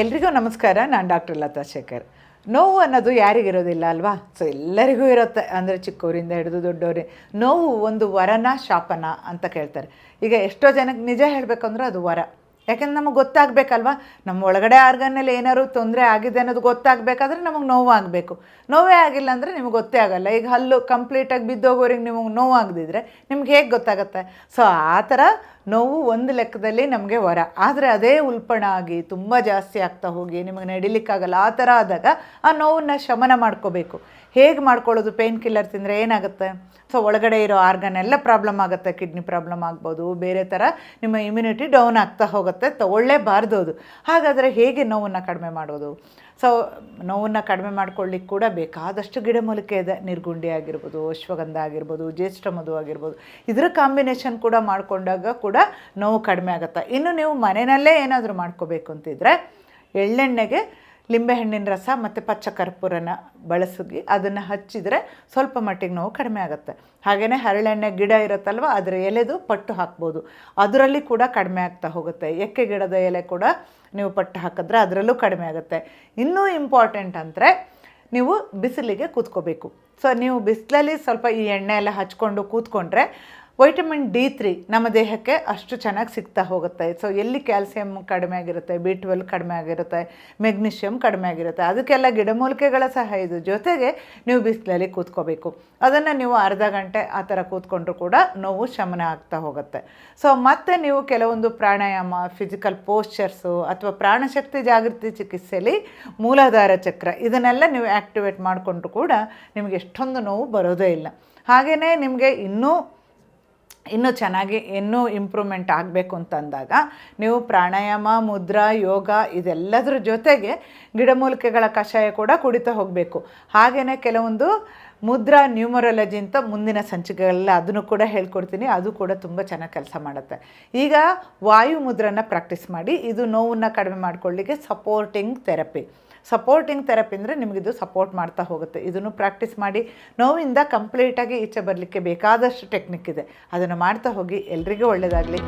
ಎಲ್ರಿಗೂ ನಮಸ್ಕಾರ, ನಾನು ಡಾಕ್ಟರ್ ಲತಾ ಶೇಖರ್. ನೋವು ಅನ್ನೋದು ಯಾರಿಗಿರೋದಿಲ್ಲ ಅಲ್ವಾ? ಸೊ ಎಲ್ಲರಿಗೂ ಇರುತ್ತೆ. ಅಂದರೆ ಚಿಕ್ಕವರಿಂದ ಹಿಡಿದು ದೊಡ್ಡವರೇ ನೋವು ಒಂದು ವರನ ಶಾಪನ ಅಂತ ಕೇಳ್ತಾರೆ. ಈಗ ಎಷ್ಟೋ ಜನಕ್ಕೆ ನಿಜ ಹೇಳಬೇಕಂದ್ರೆ ಅದು ವರ. ಯಾಕೆಂದ್ರೆ ನಮಗೆ ಗೊತ್ತಾಗಬೇಕಲ್ವಾ? ನಮ್ಮ ಒಳಗಡೆ ಆರ್ಗನ್ನಲ್ಲಿ ಏನಾದ್ರು ತೊಂದರೆ ಆಗಿದೆ ಅನ್ನೋದು ಗೊತ್ತಾಗಬೇಕಾದ್ರೆ ನಮಗೆ ನೋವಾಗಬೇಕು. ನೋವೇ ಆಗಿಲ್ಲ ಅಂದರೆ ನಿಮಗೆ ಗೊತ್ತೇ ಆಗಲ್ಲ. ಈಗ ಹಲ್ಲು ಕಂಪ್ಲೀಟಾಗಿ ಬಿದ್ದೋಗೋರಿಗೆ ನಿಮಗೆ ನೋವಾಗದಿದ್ರೆ ನಿಮ್ಗೆ ಹೇಗೆ ಗೊತ್ತಾಗುತ್ತೆ? ಸೊ ಆ ಥರ ನೋವು ಒಂದು ಲೆಕ್ಕದಲ್ಲಿ ನಮಗೆ ವರ. ಆದರೆ ಅದೇ ಉಲ್ಪಣ ಆಗಿ ತುಂಬ ಜಾಸ್ತಿ ಆಗ್ತಾ ಹೋಗಿ, ನಿಮಗೆ ನಡಿಲಿಕ್ಕಾಗಲ್ಲ, ಆ ಥರ ಆದಾಗ ಆ ನೋವನ್ನು ಶಮನ ಮಾಡ್ಕೋಬೇಕು. ಹೇಗೆ ಮಾಡ್ಕೊಳ್ಳೋದು ಪೇನ್ ಕಿಲ್ಲರ್ ತಿಂದರೆ ಏನಾಗುತ್ತೆ? ಸೊ ಒಳಗಡೆ ಇರೋ ಆರ್ಗನ್ ಎಲ್ಲ ಪ್ರಾಬ್ಲಮ್ ಆಗುತ್ತೆ ಕಿಡ್ನಿ ಪ್ರಾಬ್ಲಮ್ ಆಗ್ಬೋದು, ಬೇರೆ ಥರ ನಿಮ್ಮ ಇಮ್ಯುನಿಟಿ ಡೌನ್ ಆಗ್ತಾ ಹೋಗುತ್ತೆ ತೊಗೊಳ್ಳೇಬಾರ್ದು ಅದು. ಹಾಗಾದರೆ ಹೇಗೆ ನೋವನ್ನು ಕಡಿಮೆ ಮಾಡೋದು? ಸೊ ನೋವನ್ನು ಕಡಿಮೆ ಮಾಡ್ಕೊಳ್ಳಿಕ್ಕೆ ಕೂಡ ಬೇಕಾದಷ್ಟು ಗಿಡಮೂಲಿಕೆ ಇದೆ. ನಿರ್ಗುಂಡಿ ಆಗಿರ್ಬೋದು, ಅಶ್ವಗಂಧ ಆಗಿರ್ಬೋದು, ಜ್ಯೇಷ್ಠ ಮಧು ಆಗಿರ್ಬೋದು. ಇದರ ಕಾಂಬಿನೇಷನ್ ಕೂಡ ಮಾಡಿಕೊಂಡಾಗ ಕೂಡ ನೋವು ಕಡಿಮೆ ಆಗುತ್ತೆ. ಇನ್ನು ನೀವು ಮನೆಯಲ್ಲೇ ಏನಾದರೂ ಮಾಡ್ಕೋಬೇಕು ಅಂತಿದ್ರೆ, ಎಳ್ಳೆಣ್ಣೆಗೆ ಲಿಂಬೆಹಣ್ಣಿನ ರಸ ಮತ್ತು ಪಚ್ಚ ಕರ್ಪೂರನ ಬಳಸಿ ಅದನ್ನು ಹಚ್ಚಿದರೆ ಸ್ವಲ್ಪ ಮಟ್ಟಿಗೆ ನೋವು ಕಡಿಮೆ ಆಗುತ್ತೆ. ಹಾಗೆಯೇ ಹರಳೆಣ್ಣೆ ಗಿಡ ಇರುತ್ತಲ್ವ ಅದರ ಎಲೆದು ಪಟ್ಟು ಹಾಕ್ಬೋದು. ಅದರಲ್ಲಿ ಕೂಡ ಕಡಿಮೆ ಆಗ್ತಾ ಹೋಗುತ್ತೆ. ಎಕ್ಕೆ ಗಿಡದ ಎಲೆ ಕೂಡ ನೀವು ಪಟ್ಟು ಹಾಕಿದ್ರೆ ಅದರಲ್ಲೂ ಕಡಿಮೆ ಆಗುತ್ತೆ. ಇನ್ನೂ ಇಂಪಾರ್ಟೆಂಟ್ ಅಂದರೆ ನೀವು ಬಿಸಿಲಿಗೆ ಕೂತ್ಕೋಬೇಕು. ಸೊ ನೀವು ಬಿಸಿಲಲ್ಲಿ ಸ್ವಲ್ಪ ಈ ಎಣ್ಣೆ ಎಲ್ಲ ಹಚ್ಕೊಂಡು ಕೂತ್ಕೊಂಡ್ರೆ ವೈಟಮಿನ್ ಡಿ ತ್ರೀ ನಮ್ಮ ದೇಹಕ್ಕೆ ಅಷ್ಟು ಚೆನ್ನಾಗಿ ಸಿಗ್ತಾ ಹೋಗುತ್ತೆ. ಸೊ ಎಲ್ಲಿ ಕ್ಯಾಲ್ಸಿಯಂ ಕಡಿಮೆ ಆಗಿರುತ್ತೆ ಬಿ ಟ್ವೆಲ್ ಕಡಿಮೆ ಆಗಿರುತ್ತೆ ಮೆಗ್ನೀಷಿಯಮ್ ಕಡಿಮೆ ಆಗಿರುತ್ತೆ, ಅದಕ್ಕೆಲ್ಲ ಗಿಡಮೂಲಿಕೆಗಳ ಸಹ ಇದು. ಜೊತೆಗೆ ನೀವು ಬಿಸಿಲಲ್ಲಿ ಕೂತ್ಕೋಬೇಕು. ಅದನ್ನು ನೀವು ಅರ್ಧ ಗಂಟೆ ಆ ಥರ ಕೂತ್ಕೊಂಡ್ರು ಕೂಡ ನೋವು ಶಮನ ಆಗ್ತಾ ಹೋಗುತ್ತೆ. ಸೊ ಮತ್ತೆ ನೀವು ಕೆಲವೊಂದು ಪ್ರಾಣಾಯಾಮ ಫಿಸಿಕಲ್ ಪೋಸ್ಚರ್ಸು ಅಥವಾ ಪ್ರಾಣಶಕ್ತಿ ಜಾಗೃತಿ ಚಿಕಿತ್ಸೆಯಲ್ಲಿ ಮೂಲಾಧಾರ ಚಕ್ರ, ಇದನ್ನೆಲ್ಲ ನೀವು ಆ್ಯಕ್ಟಿವೇಟ್ ಮಾಡಿಕೊಂಡ್ರು ಕೂಡ ನಿಮಗೆ ಎಷ್ಟೊಂದು ನೋವು ಬರೋದೇ ಇಲ್ಲ. ಹಾಗೆಯೇ ನಿಮಗೆ ಇನ್ನೂ ಇನ್ನೂ ಚೆನ್ನಾಗಿ ಇನ್ನೂ ಇಂಪ್ರೂವ್ಮೆಂಟ್ ಆಗಬೇಕು ಅಂತಂದಾಗ ನೀವು ಪ್ರಾಣಾಯಾಮ, ಮುದ್ರಾ, ಯೋಗ ಇದೆಲ್ಲದರ ಜೊತೆಗೆ ಗಿಡಮೂಲಿಕೆಗಳ ಕಷಾಯ ಕೂಡ ಕುಡಿತಾ ಹೋಗಬೇಕು. ಹಾಗೆಯೇ ಕೆಲವೊಂದು ಮುದ್ರಾ ನ್ಯೂಮರಾಲಜಿ ಅಂತ ಮುಂದಿನ ಸಂಚಿಕೆಗಳಲ್ಲಿ ಅದನ್ನು ಕೂಡ ಹೇಳ್ಕೊಡ್ತೀನಿ. ಅದು ಕೂಡ ತುಂಬ ಚೆನ್ನಾಗಿ ಕೆಲಸ ಮಾಡುತ್ತೆ. ಈಗ ವಾಯು ಮುದ್ರನ ಪ್ರಾಕ್ಟೀಸ್ ಮಾಡಿ, ಇದು ನೋವನ್ನು ಕಡಿಮೆ ಮಾಡ್ಕೊಳ್ಳಿಕ್ಕೆ ಸಪೋರ್ಟಿಂಗ್ ಥೆರಪಿ ಸಪೋರ್ಟಿಂಗ್ ಥೆರಪಿ ಅಂದರೆ ನಿಮಗಿದು ಸಪೋರ್ಟ್ ಮಾಡ್ತಾ ಹೋಗುತ್ತೆ. ಇದನ್ನು ಪ್ರಾಕ್ಟೀಸ್ ಮಾಡಿ, ನೋವಿಂದ ಕಂಪ್ಲೀಟಾಗಿ ಈಚೆ ಬರಲಿಕ್ಕೆ ಬೇಕಾದಷ್ಟು ಟೆಕ್ನಿಕ್ ಇದೆ. ಅದನ್ನು ಮಾಡ್ತಾ ಹೋಗಿ, ಎಲ್ರಿಗೂ ಒಳ್ಳೆಯದಾಗಲಿ